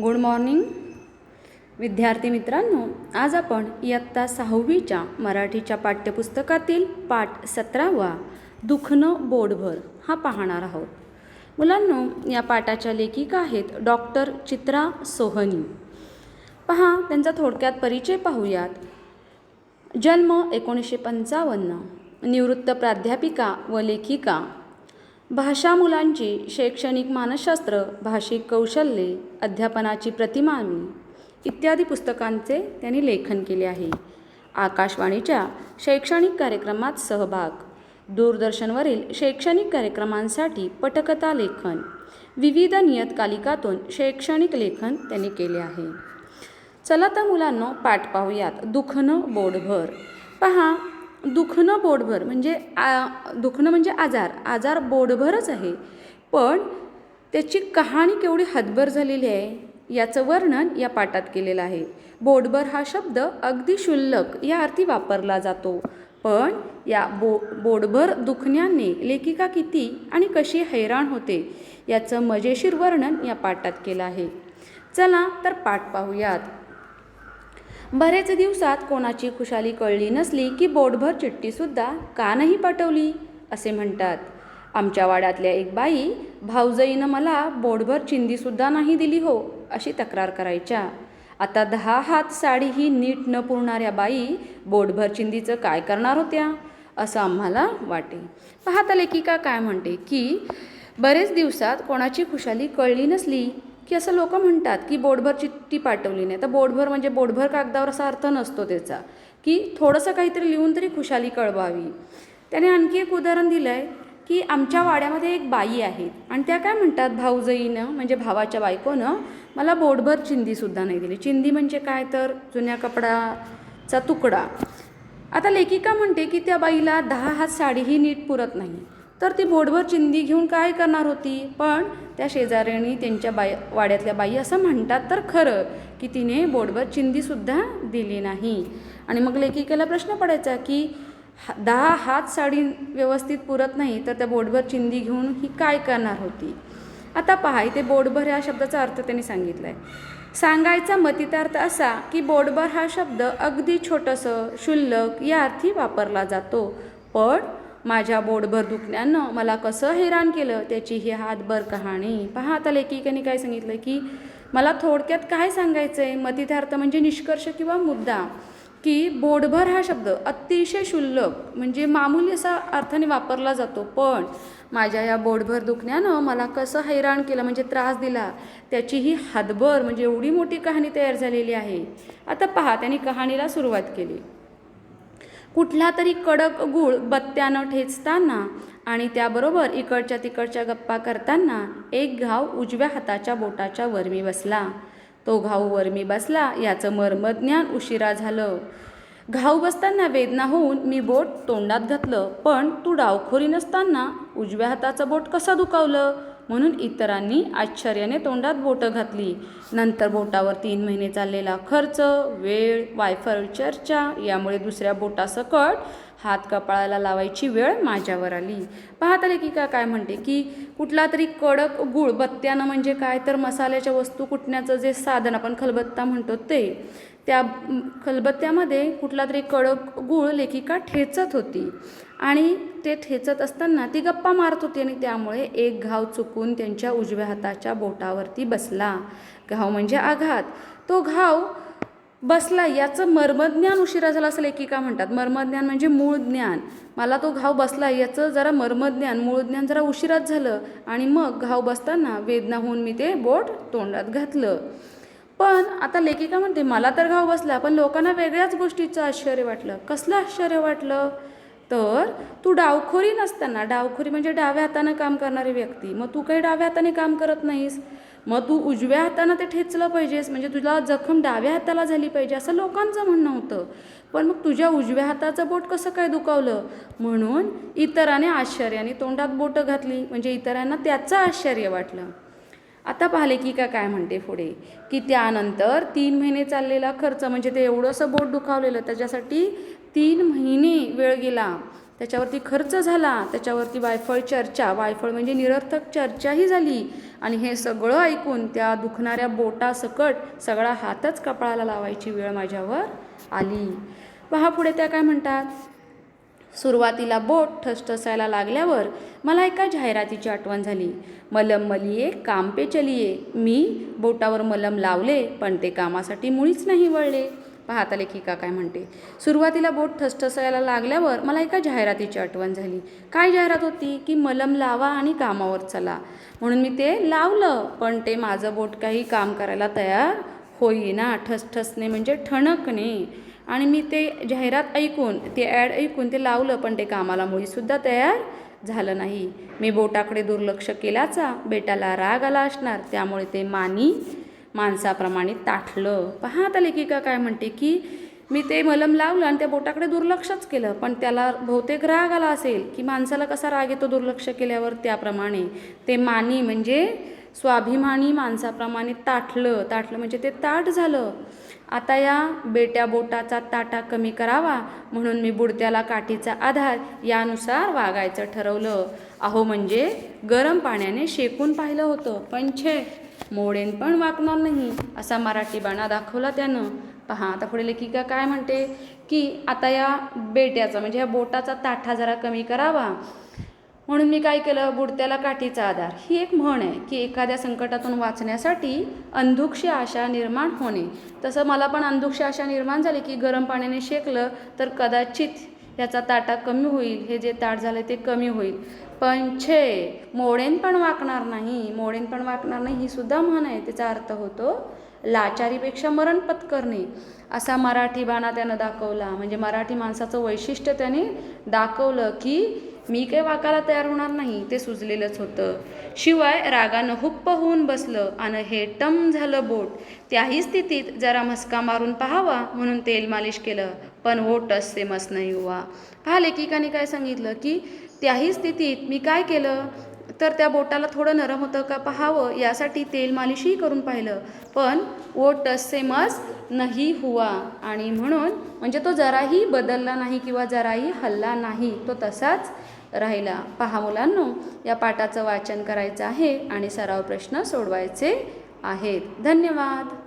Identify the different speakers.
Speaker 1: Good morning. विद्यार्थी मित्रांनो आज आपण इयत्ता सहावीच्या मराठीच्या पाठ्यपुस्तकातील पाठ सतरावा दुखणं बोडभर हा पाहणार आहोत. मुलांनो या पाठाच्या लेखिका आहेत डॉक्टर चित्रा सोहनी. पहा त्यांचा थोडक्यात परिचय पाहूयात. जन्म एकोणीसशे पंचावन्न निवृत्त प्राध्यापिका व लेखिका भाषा मुलांची शैक्षणिक मानसशास्त्र भाषिक कौशल्ये अध्यापनाची प्रतिमानी इत्यादी पुस्तकांचे त्यांनी लेखन केले आहे. आकाशवाणीच्या शैक्षणिक कार्यक्रमात सहभाग. दूरदर्शनवरील शैक्षणिक कार्यक्रमांसाठी पटकथा लेखन. विविध नियतकालिकातून शैक्षणिक लेखन त्यांनी केले आहे. चला तर मुलांनो पाठ पाहूयात. दुखणं बोडभर पहा दुखणं बोटभर म्हणजे आ दुखणं म्हणजे आजार. आजार बोटभरच आहे. पण त्याची कहाणी केवढी हदभर झालेली आहे याचं वर्णन या पाठात केलेलं आहे. बोटभर हा शब्द अगदी क्षुल्लक या अर्थी वापरला जातो. पण या बो बोडभर दुखण्याने लेखिका किती आणि कशी हैराण होते याचं मजेशीर वर्णन या पाठात केलं आहे. चला तर पाठ पाहूयात. बरेच दिवसात कोणाची खुशाली कळली नसली की बोटभर चिठ्ठीसुद्धा का नाही पाठवली असे म्हणतात. आमच्या वाड्यातल्या एक बाई भाऊजईनं मला बोटभर चिंधीसुद्धा नाही दिली हो अशी तक्रार करायच्या. आता दहा हात साडी ही नीट न पुरणाऱ्या बाई बोटभर चिंधीचं काय करणार होत्या असं आम्हाला वाटे. पाहता लेखिका काय म्हणते की बरेच दिवसात कोणाची खुशाली कळली नसली की असं लोक म्हणतात की बोटभर चिठ्ठी पाठवली नाही. तर बोटभर म्हणजे बोटभर कागदावर असा अर्थ नसतो त्याचा. की थोडंसं काहीतरी लिहून तरी खुशाली कळवावी. त्याने आणखी एक उदाहरण दिलं आहे की आमच्या वाड्यामध्ये एक बाई आहे. आणि त्या काय म्हणतात? भाऊजईनं म्हणजे भावाच्या बायकोनं मला बोटभर चिंधीसुद्धा नाही दिली. चिंधी म्हणजे काय तर? जुन्या कपडाचा तुकडा. आता लेखिका म्हणते की त्या बाईला दहा हात साडीही नीट पुरत नाही. तर ती बोटभर चिंदी घेऊन काय करणार होती? पण त्या शेजाऱ्यानी त्यांच्या बाई वाड्यातल्या बाई असं म्हणतात तर खरं की तिने बोटभर चिंदीसुद्धा दिली नाही. आणि मग लेखिकेला प्रश्न पडायचा की हा- दहा हात साडी व्यवस्थित पुरत नाही तर त्या बोटभर चिंदी घेऊन ही काय करणार होती? आता पहा इथे बोटभर या शब्दाचा अर्थ त्यांनी सांगितला आहे सांगायचा मतितार्थ असा की बोटभर हा शब्द अगदी छोटंसं क्षुल्लक या अर्थी वापरला जातो. पण माझ्या बोटभर दुखण्यानं मला कसं हैराण केलं? त्याची ही हातभर कहाणी. पहा आता लेखिकेने काय सांगितलं की मला थोडक्यात काय सांगायचं आहे मतितार्थ म्हणजे निष्कर्ष किंवा मुद्दा? की बोटभर हा शब्द अतिशय शुल्लक म्हणजे मामूली असा अर्थाने वापरला जातो. पण माझ्या या बोटभर दुखण्यानं मला कसं हैराण केलं? म्हणजे त्रास दिला. त्याची ही हातभर म्हणजे एवढी मोठी कहाणी तयार झालेली आहे. आता पहा त्यांनी कहाणीला सुरुवात केली. कुठला तरी कडक गूळ बत्त्यानं ठेचताना आणि त्याबरोबर इकडच्या तिकडच्या गप्पा करताना एक घाव उजव्या हाताच्या बोटाच्या वरमी बसला. तो घाव वरमी बसला याचं मर्मज्ञान उशिरा झालं. घाव बसताना वेदना होऊन मी बोट तोंडात घातलं पण तू डावखोरी नसताना उजव्या हाताचं बोट कसं दुखावलं? म्हणून इतरांनी आश्चर्याने तोंडात बोटं घातली. नंतर बोटावर तीन महिने चाललेला खर्च वेळ वायफळ चर्चा यामुळे दुसऱ्या बोटासकट हात कपाळाला लावायची वेळ माझ्यावर आली. पाहता लेखिका काय म्हणते की कुठला तरी कडक गुळ बत्त्यानं म्हणजे काय? तर मसाल्याच्या वस्तू कुटण्याचं जे साधन आपण खलबत्ता म्हणतो ते. त्या खलबत्त्यामध्ये कुठला तरी कडक गूळ लेखिका ठेचत होती. आणि ते ठेचत असताना ती गप्पा मारत होती आणि त्यामुळे एक घाव चुकून त्यांच्या उजव्या हाताच्या बोटावरती बसला. घाव म्हणजे आघात. तो घाव बसला याचं मर्मज्ञान उशिरा झालं असं लेखिका म्हणतात. मर्मज्ञान म्हणजे मूळ ज्ञान. मला तो घाव बसला याचं जरा मर्मज्ञान मूळ ज्ञान जरा उशिराच झालं आणि मग घाव बसताना वेदना होऊन मी ते बोट तोंडात घातलं. पण आता लेखिका म्हणते मला तर घाव बसला पण लोकांना वेगळ्याच गोष्टीचं आश्चर्य वाटलं. कसलं आश्चर्य वाटलं? तर तू डावखोरी नसताना डावखोरी म्हणजे डाव्या हातानं काम करणारी व्यक्ती. मग तू काही डाव्या हाताने काम करत नाहीस. मग तू उजव्या हातानं ते ठेचलं पाहिजेस म्हणजे तुला जखम डाव्या हाताला झाली पाहिजे असं लोकांचं म्हणणं होतं. पण मग तुझ्या उजव्या हाताचं बोट कसं काय दुखावलं? म्हणून इतराने आश्चर्याने तोंडात बोटं घातली म्हणजे इतरांना त्याचं आश्चर्य वाटलं. आता पाहिले की का काय म्हणते पुढे की त्यानंतर तीन महिने चाललेला खर्च म्हणजे ते एवढंसं बोट दुखावलेलं त्याच्यासाठी तीन महिने वेळ गेला. त्याच्यावरती खर्च झाला त्याच्यावरती वायफळ चर्चा वायफळ म्हणजे निरर्थक चर्चाही झाली. आणि हे सगळं ऐकून त्या दुखणाऱ्या बोटासकट सगळा हातच कपाळाला लावायची वेळ माझ्यावर आली. पहा पुढे त्या काय म्हणतात? सुरुवातीला बोट ठसठसायला लागल्यावर मला एका जाहिरातीची आठवण झाली. मलम मलिये काम पे चलिये. मी बोटावर मलम लावले पण ते कामासाठी मुळीच नाही वळले. पाहता लेखिका काय म्हणते? सुरुवातीला बोट ठसठसायला लागल्यावर मला एका जाहिरातीची आठवण झाली. काय जाहिरात होती? की मलम लावा आणि कामावर चला. म्हणून मी ते लावलं. पण ते माझं बोट काही काम करायला तयार होईना. ठसठसणे म्हणजे ठणकणे. आणि मी ते जाहिरात ऐकून ते ॲड ऐकून ते लावलं पण ते कामाला मुळीसुद्धा तयार झालं नाही. मी बोटाकडे दुर्लक्ष केल्याचा बेटाला राग आला असणार. त्यामुळे ते मानी माणसाप्रमाणे ताठलं. पहा आता लेखिका काय म्हणते की मी ते मलम लावलं आणि त्या बोटाकडे दुर्लक्षच केलं. पण त्याला बहुतेक राग आला असेल की माणसाला कसा राग येतो दुर्लक्ष केल्यावर त्याप्रमाणे. ते मानी म्हणजे स्वाभिमानी माणसाप्रमाणे ताठलं. ताठलं म्हणजे ते ताठ झालं. आता या बेट्या बोटाचा ताटा कमी करावा म्हणून मी बुडत्याला काठीचा आधार यानुसार वागायचं ठरवलं. अहो म्हणजे गरम पाण्याने शेकून पाहिलं होतं. पण छे मोडेन पण वाकणार नाही असा मराठी बाणा दाखवला त्यानं. पहा आता पुढे लेखिका काय म्हणते की आता या बेट्याचा म्हणजे या बोटाचा ताठा जरा कमी करावा. म्हणून मी काय केलं? बुडत्याला काठीचा आधार. ही एक म्हण आहे की एखाद्या संकटातून वाचण्यासाठी अंधुक्षी आशा निर्माण होणे. तसं मला पण अंधुक्षी आशा निर्माण झाली की गरम पाण्याने शेकलं तर कदाचित याचा ताटा कमी होईल. हे जे ताट झालं ते कमी होईल. पण छे मोडेन पण वाकणार नाही. मोडेन पण वाकणार नाही ही सुद्धा म्हण आहे. त्याचा अर्थ होतो लाचारीपेक्षा मरण पत्करणे असा मराठी बाणा त्यानं दाखवला. म्हणजे मराठी माणसाचं वैशिष्ट्य त्याने दाखवलं की मी काही वाकायला तयार होणार नाही ते सुजलेलंच होतं. शिवाय रागानं हुप्प होऊन बसलं आणि हे टम झालं बोट. त्याही स्थितीत जरा मस्का मारून पाहावा म्हणून तेल मालिश केलं. पण हो ओटच सेमस नाही हुवा हा लेखिकाने काय सांगितलं की त्याही स्थितीत मी काय केलं? तर त्या बोटाला थोडं नरम होतं का पाहावं यासाठी तेल मालिशही करून पाहिलं. पण वो टच नाही हुआ. आणि म्हणून म्हणजे तो जराही बदलला नाही किंवा जराही हल्ला नाही तो तसाच राहिला. पहा मुलांनो या पाठाचं वाचन करायचं आहे आणि सराव प्रश्न सोडवायचे आहेत. धन्यवाद.